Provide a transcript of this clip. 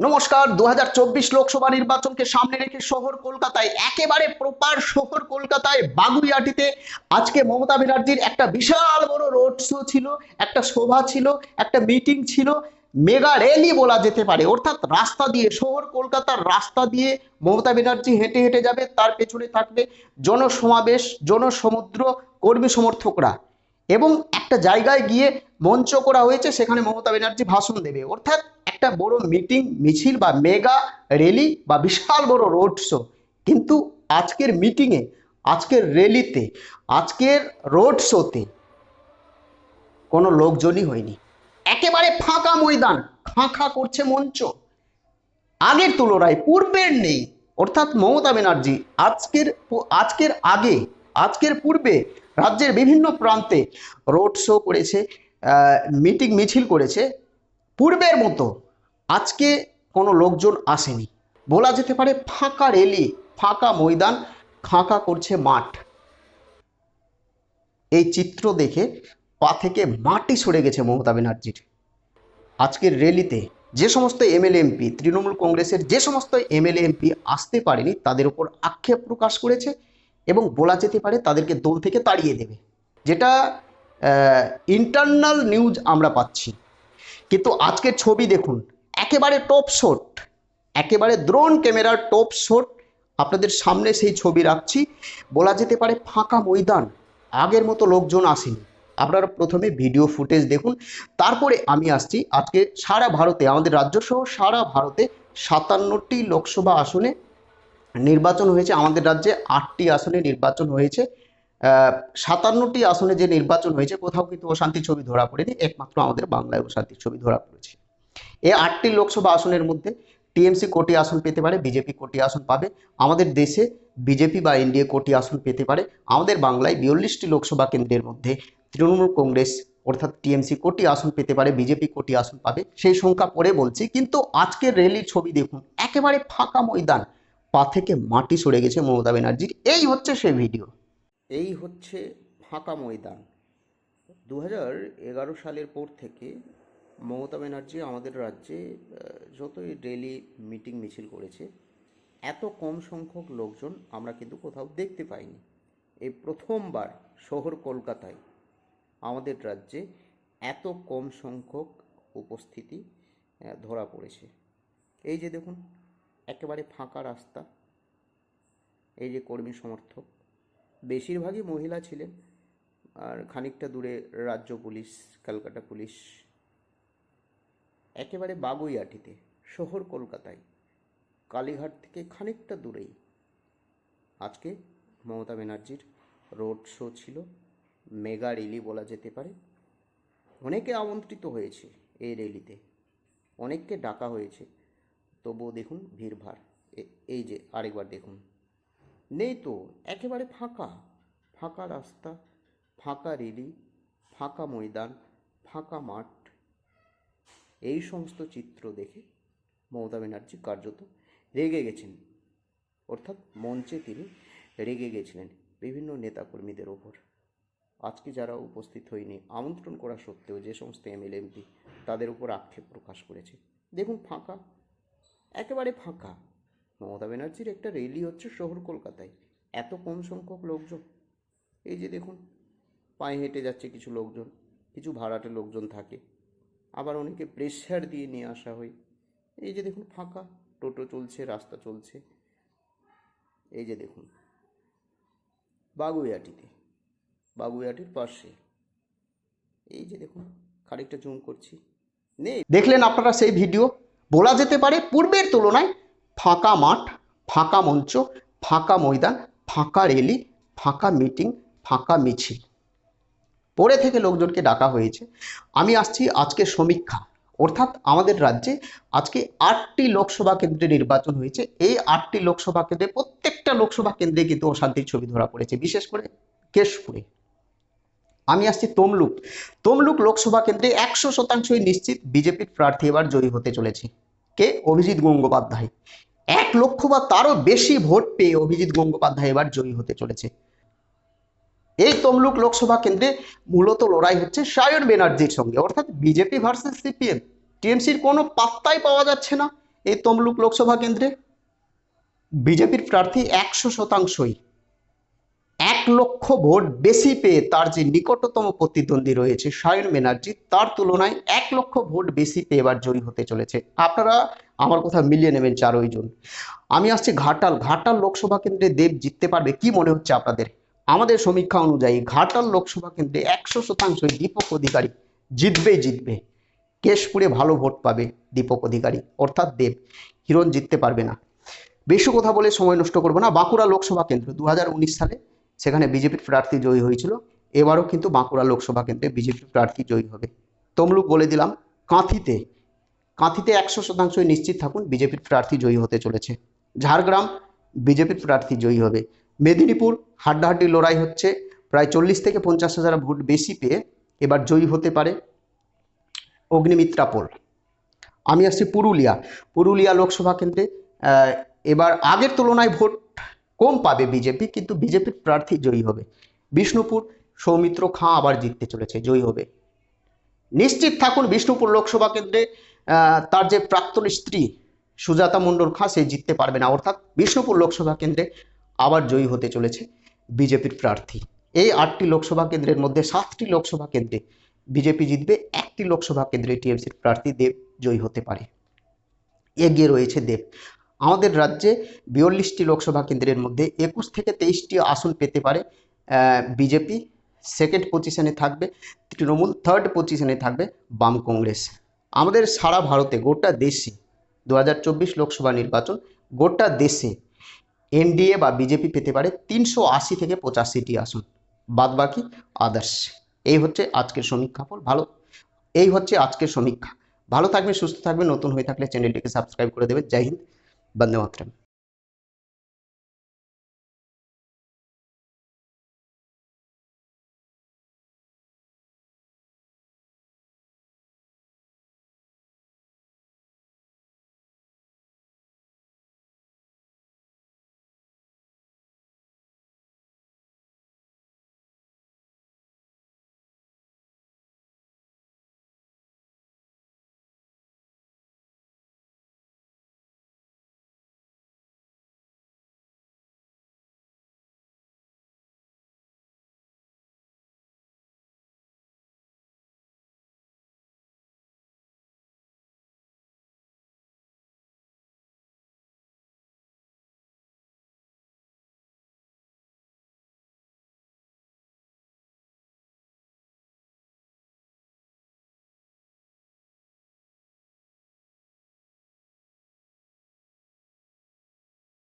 নমস্কার দু হাজার চব্বিশ লোকসভা নির্বাচনকে সামনে রেখে শহর কলকাতায় একেবারে প্রপার শহর কলকাতায় বাগুইয়াটিতে আজকে মমতা ব্যানার্জির একটা বিশাল বড় রোড শো ছিল, একটা সভা ছিল, একটা মিটিং ছিল। মেগা র্যালি বলা যেতে পারে, অর্থাৎ রাস্তা দিয়ে, শহর কলকাতার রাস্তা দিয়ে মমতা ব্যানার্জি হেঁটে হেঁটে যাবে, তার পেছনে থাকবে জনসমাবেশ, জনসমুদ্র, কর্মী সমর্থকরা। এবং একটা জায়গায় গিয়ে মঞ্চ করা হয়েছে, সেখানে মমতা ব্যানার্জি ভাষণ দেবে। অর্থাৎ একটা বড় মিটিং মিছিল বা মেগা র্যালি বা বিশাল বড় রোড শো কিন্তু আজকের মিটিংয়ে আজকের র্যালিতে আজকের রোড শোতে কোনো লোকজনই হয়নি। একেবারে ফাঁকা ময়দান খাঁ খাঁ করছে মঞ্চ। আগের তুলনায় পূর্বের নেই। অর্থাৎ মমতা ব্যানার্জি আজকের আজকের আগে, আজকের পূর্বে রাজ্যের বিভিন্ন প্রান্তে রোড শো করেছে। মিটিং মিছিল করেছে পূর্বের মতো। আজকে কোনো লোকজন আসেনি। বলা যেতে পারে ফাঁকা রেলি, ফাঁকা ময়দান ফাঁকা করছে মাঠ। এই চিত্র দেখে পা থেকে মাটি সরে গেছে মমতা ব্যানার্জির। আজকের র্যালিতে যে সমস্ত এমএলএ, এমপি, তৃণমূল কংগ্রেসের যে সমস্ত এমএলএ, এমপি আসতে পারেনি, তাদের উপর আক্ষেপ প্রকাশ করেছে এবং বলা যেতে পারে তাদেরকে দল থেকে তাড়িয়ে দেবে। যেটা ইন্টারনাল নিউজ আমরা পাচ্ছি। কিন্তু আজকের ছবি দেখুন, একেবারে টপ শট একেবারে দ্রোন ক্যামেরার টপ শট আপনাদের সামনে সেই ছবি রাখছি। বলা যেতে পারে ফাঁকা ময়দান, আগের মতো লোকজন আসেনি। আপনারা প্রথমে ভিডিও ফুটেজ দেখুন, তারপরে আমি আসছি আজকে সারা ভারতে, আমাদের রাজ্য সহ সারা ভারতে সাতান্নটি লোকসভা আসনে নির্বাচন হয়েছে। আমাদের রাজ্যে আটটি আসনে নির্বাচন হয়েছে। সাতান্নটি আসনে যে নির্বাচন হয়েছে, কোথাও কিন্তু অশান্তির ছবি ধরা পড়েনি। একমাত্র আমাদের বাংলায় অশান্তির ছবি ধরা পড়েছে। এই আটটি লোকসভা আসনের মধ্যে টিএমসি কোটি আসন পেতে পারে, বিজেপি কোটি আসন পাবে। আমাদের দেশে বিজেপি বা এনডিএ কোটি আসন পেতে পারে। আমাদের বাংলায় বিয়াল্লিশটি লোকসভা কেন্দ্রের মধ্যে তৃণমূল কংগ্রেস অর্থাৎ টিএমসি কোটি আসন পেতে পারে, বিজেপি কোটি আসন পাবে। সেই সংখ্যা পরে বলছি, কিন্তু আজকের র্যালির ছবি দেখুন, একেবারে ফাঁকা ময়দান, পা থেকে মাটি সরে গেছে মমতা ব্যানার্জির। এই হচ্ছে সেই ভিডিও। এই হচ্ছে ফাঁকা ময়দান। দু এগারো সালের পর থেকে মমতা ব্যানার্জি আমাদের রাজ্যে যতই ডেলি মিটিং মিছিল করেছে, এত কম সংখ্যক লোকজন আমরা কিন্তু কোথাও দেখতে পাইনি। এই প্রথমবার শহর কলকাতায় আমাদের রাজ্যে এত কম সংখ্যক উপস্থিতি ধরা পড়েছে। এই যে দেখুন, একেবারে ফাঁকা রাস্তা। এই যে কর্মী সমর্থক বেশিরভাগই মহিলা ছিলেন। আর খানিকটা দূরে রাজ্য পুলিশ কলকাতা পুলিশ, একেবারে বাগুইয়াটিতে শহর কলকাতায়, কালীঘাট থেকে খানিকটা দূরেই। আজকে মমতা ব্যানার্জির রোড শো ছিল, মেগা র্যালি বলা যেতে পারে। অনেকে আমন্ত্রিত হয়েছে এই র্যালিতে, অনেককে ডাকা হয়েছে। তবুও দেখুন ভিড়ভাড় এই যে আরেকবার দেখুন। নেই তো, একেবারে ফাঁকা। ফাঁকা রাস্তা, ফাঁকা রেলি, ফাঁকা ময়দান, ফাঁকা মাঠ। এই সমস্ত চিত্র দেখে মমতা ব্যানার্জি কার্যত রেগে গেছেন। অর্থাৎ মঞ্চে তিনি রেগে গেছিলেন বিভিন্ন নেতাকর্মীদের ওপর। আজকে যারা উপস্থিত হয়নি, আমন্ত্রণ করা সত্ত্বেও যে সমস্ত এমএলএ এমপি তাদের উপর আক্ষেপ প্রকাশ করেছে। দেখুন, ফাঁকা, একেবারে ফাঁকা। মমতা ব্যানার্জির একটা র্যালি হচ্ছে শহর কলকাতায়। এত কম সংখ্যক লোকজন। এই যে দেখুন, পায়ে হেঁটে যাচ্ছে কিছু লোকজন, কিছু ভাড়াটে লোকজন থাকে। আবার অনেকে প্রেশার দিয়ে নিয়ে আসা হয়। এই যে দেখুন, ফাঁকা, টোটো চলছে, রাস্তা চলছে। এই যে দেখুন, বাগুইয়াটিতে, বাগুইয়াটির পাশে। এই যে দেখুন, খানিকটা জুম করছি। নেই। দেখলেন আপনারা সেই ভিডিও বলা যেতে পারে পূর্বের তুলনায় ফাঁকা মাঠ, ফাঁকা মঞ্চ, ফাঁকা ময়দান, ফাঁকা র্যালি ফাঁকা মিটিং, ফাঁকা মিছিল। পরে থেকে লোকজনকে ডাকা হয়েছে। আমি আসছি আজকে সমীক্ষা। অর্থাৎ আমাদের রাজ্যে আজকে আটটি লোকসভা কেন্দ্রে নির্বাচন হয়েছে। এই আটটি লোকসভা কেন্দ্রে প্রত্যেকটা লোকসভা কেন্দ্রে কিন্তু অশান্তির ছবি ধরা পড়েছে, বিশেষ করে কেশপুরে। আমি আসছি তমলুক। তমলুক লোকসভা কেন্দ্রে একশো শতাংশই নিশ্চিত বিজেপির প্রার্থী এবার জয়ী হতে চলেছে। কে? অভিজিৎ গঙ্গোপাধ্যায়। এক লক্ষ বা তারও বেশি ভোট পেয়ে অভিজিৎ গঙ্গোপাধ্যায় এবার জয়ী হতে চলেছে। এই তমলুক লোকসভা কেন্দ্রে মূলত লড়াই হচ্ছে সায়ন ব্যানার্জির সঙ্গে। অর্থাৎ বিজেপি ভার্সেস সিপিএম, টিএমসির কোনো পাত্তাই পাওয়া যাচ্ছে না এই তমলুক লোকসভা কেন্দ্রে। বিজেপির প্রার্থী একশো শতাংশই লক্ষ ভোট বেশি পেয়ে তার যে নিকটতম প্রতিদ্বন্দ্বী রয়েছে সায়ন ব্যানার্জি, তার তুলনায় এক লক্ষ ভোট বেশি পেয়ে এবার জয়ী হতে চলেছে। আপনারা আমার কথা মিলিয়ে নেবেন চারই জন। আমি আসছি ঘাটাল। ঘাটাল লোকসভা কেন্দ্রে দেব জিততে পারবে কি মনে হচ্ছে আপনাদের? আমাদের সমীক্ষা অনুযায়ী ঘাটাল লোকসভা কেন্দ্রে একশো শতাংশই দীপক অধিকারী জিতবেই জিতবে। কেশপুরে ভালো ভোট পাবে দীপক অধিকারী, অর্থাৎ দেব। হিরণ জিততে পারবে না। বেশি কথা বলে সময় নষ্ট করব না। বাঁকুড়া লোকসভা কেন্দ্র দু হাজার উনিশ সালে সেখানে বিজেপির প্রার্থী জয়ী হয়েছিল। এবারও কিন্তু বাঁকুড়া লোকসভা কেন্দ্রে বিজেপির প্রার্থী জয়ী হবে। তমলুক বলে দিলাম, কাঁথিতে কাঁথিতে একশো শতাংশই নিশ্চিত থাকুন বিজেপির প্রার্থী জয়ী হতে চলেছে। ঝাড়গ্রাম বিজেপির প্রার্থী জয়ী হবে। মেদিনীপুর, হাড্ডাহাড্ডি লড়াই হচ্ছে। প্রায় চল্লিশ থেকে পঞ্চাশ হাজার ভোট বেশি পেয়ে এবার জয়ী হতে পারে অগ্নিমিত্রা পোল। আমি আসছি পুরুলিয়া। পুরুলিয়া লোকসভা কেন্দ্রে এবার আগের তুলনায় ভোট কম পাবে বিজেপি, কিন্তু বিজেপির প্রার্থী জয়ী হবে। বিষ্ণুপুর সৌমিত্র খাঁ আবার জিততে চলেছে, জয়ী হবে। নিশ্চিত থাকুন বিষ্ণুপুর লোকসভা কেন্দ্রে তার যে প্রাক্তন স্ত্রী সুজাতা মণ্ডল খাঁ, সে জিততে পারবে না। অর্থাৎ বিষ্ণুপুর লোকসভা কেন্দ্রে আবার জয়ী হতে চলেছে বিজেপির প্রার্থী। এই আটটি লোকসভা কেন্দ্রের মধ্যে সাতটি লোকসভা কেন্দ্রে বিজেপি জিতবে, একটি লোকসভা কেন্দ্রে টিএমসির প্রার্থী দেব জয়ী হতে পারে। এগিয়ে রয়েছে দেব। আমাদের রাজ্যে বিয়াল্লিশটি লোকসভা কেন্দ্রের মধ্যে একুশ থেকে তেইশটি আসন পেতে পারে বিজেপি। সেকেন্ড পজিশনে থাকবে তৃণমূল থার্ড পজিশনে থাকবে বাম কংগ্রেস। আমাদের সারা ভারতে গোটা দেশে দু হাজার চব্বিশ লোকসভা নির্বাচন গোটা দেশে এনডিএ বা বিজেপি পেতে পারে তিনশো আশি থেকে পঁচাশিটি আসন। বাদ বাকি আদার্স এই হচ্ছে আজকের সমীক্ষা ফল। ভালো। এই হচ্ছে আজকের সমীক্ষা। ভালো থাকবে সুস্থ থাকবে নতুন হয়ে থাকলে চ্যানেলটিকে সাবস্ক্রাইব করে দেবে জয় হিন্দ। वंदे मातरम।